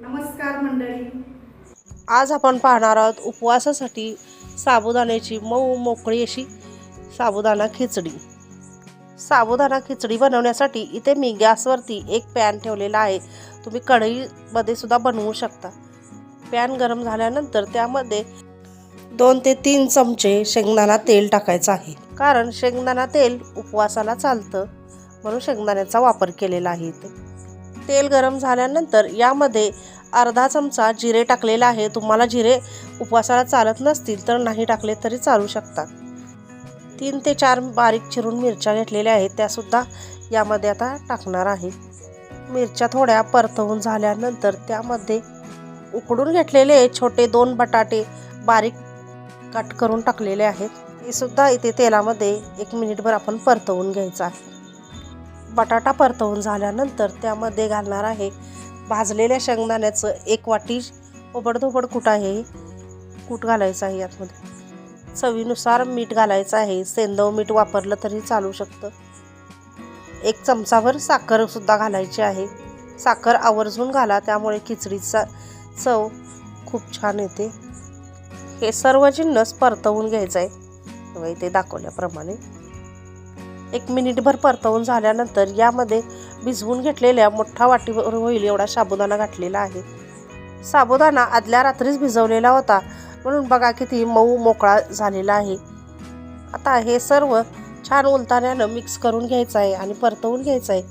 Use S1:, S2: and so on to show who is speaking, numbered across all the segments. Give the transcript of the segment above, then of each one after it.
S1: नमस्कार मंडळी.
S2: आज आपण पाहणार आहोत उपवासासाठी साबुदाण्याची मऊ मोकळी अशी साबुदाणा खिचडी. साबुदाणा खिचडी बनवण्यासाठी इथे मी गॅसवरती एक पॅन ठेवलेला आहे. तुम्ही कढईमध्ये सुद्धा बनवू शकता. पॅन गरम झाल्यानंतर त्यामध्ये दोन ते तीन चमचे शेंगदाणा तेल टाकायचं आहे. कारण शेंगदाणा तेल उपवासाला चालतं. म्हणून शेंगदाण्याचा वापर केलेला आहे इथे. तेल गरम झाल्यानंतर यामध्ये अर्धा चमचा जिरे टाकलेला आहे तुम्हाला जिरे उपवासाला चालत नसतील तर नाही टाकले तरी चालू शकतात. तीन ते चार बारीक चिरून मिरच्या घेतलेल्या आहेत. त्यासुद्धा यामध्ये आता टाकणार आहे. मिरच्या थोड्या परतवून झाल्यानंतर त्यामध्ये उकडून घेतलेले छोटे दोन बटाटे बारीक कट करून टाकलेले आहेत. हे सुद्धा इथे तेलामध्ये एक मिनिटभर आपण परतवून घ्यायचं आहे. बटाटा परतवून झाल्यानंतर त्यामध्ये घालणार आहे भाजलेल्या शेंगदाण्याचं एक वाटी ओबडधोबड कूट आहे. कूट घालायचं आहे यातमध्ये. चवीनुसार मीठ घालायचं आहे. सेंदव मीठ वापरलं तरी चालू शकतं. एक चमचाभर साखरसुद्धा घालायची आहे. साखर आवर्जून घाला त्यामुळे खिचडीचा चव खूप छान येते. हे सर्व जिन्नस परतवून घ्यायचं आहे तेव्हा इथे दाखवल्याप्रमाणे. एक मिनिटभर परतवून झाल्यानंतर यामध्ये भिजवून घेतलेल्या मोठा वाटीवर होईल एवढा साबुदाणा घातलेला आहे. साबुदाणा आदल्या रात्रीच भिजवलेला होता. म्हणून बघा किती मऊ मोकळा झालेला आहे. आता हे सर्व छान उलताण्यानं मिक्स करून घ्यायचं आहे आणि परतवून घ्यायचं आहे.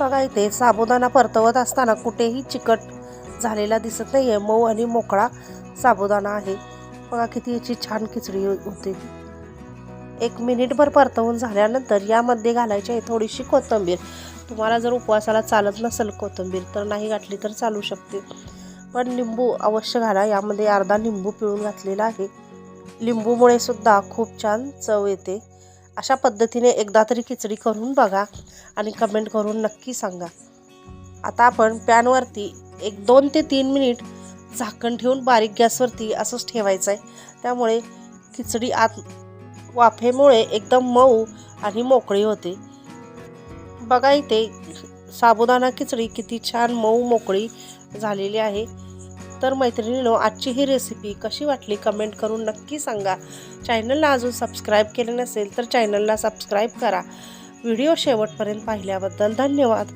S2: बघा इथे साबुदाणा परतवत असताना कुठेही चिकट झालेला दिसत नाही आहे मऊ आणि मोकळा साबुदाणा आहे. बघा किती याची छान खिचडी होते. एक मिनिटभर परतवून झाल्यानंतर यामध्ये घालायची आहे थोडीशी कोथिंबीर. तुम्हाला जर उपवासाला चालत नसेल कोथिंबीर तर नाही घातली तर चालू शकते. पण लिंबू अवश्य घाला. यामध्ये अर्धा लिंबू पिळून घातलेला आहे. लिंबूमुळे सुद्धा खूप छान चव येते. अशा पद्धतीने एकदा तरी खिचडी करून बघा आणि कमेंट करून नक्की सांगा. आता आपण पॅनवरती एक दोन ते तीन मिनिट झाकण ठेवून बारीक गॅसवरती असंच ठेवायचं आहे त्यामुळे खिचडी आत वाफेमुळे एकदम मऊ आणि मोकळी होते. बघा इथे साबुदाणा खिचडी किती छान मऊ मोकळी झालेली आहे. तर मैत्रिणीनो आजची ही रेसिपी कशी वाटली कमेंट करून नक्की सांगा. चॅनलला अजून सबस्क्राईब केले नसेल तर चॅनलला सबस्क्राईब करा. व्हिडिओ शेवटपर्यंत पाहिल्याबद्दल धन्यवाद.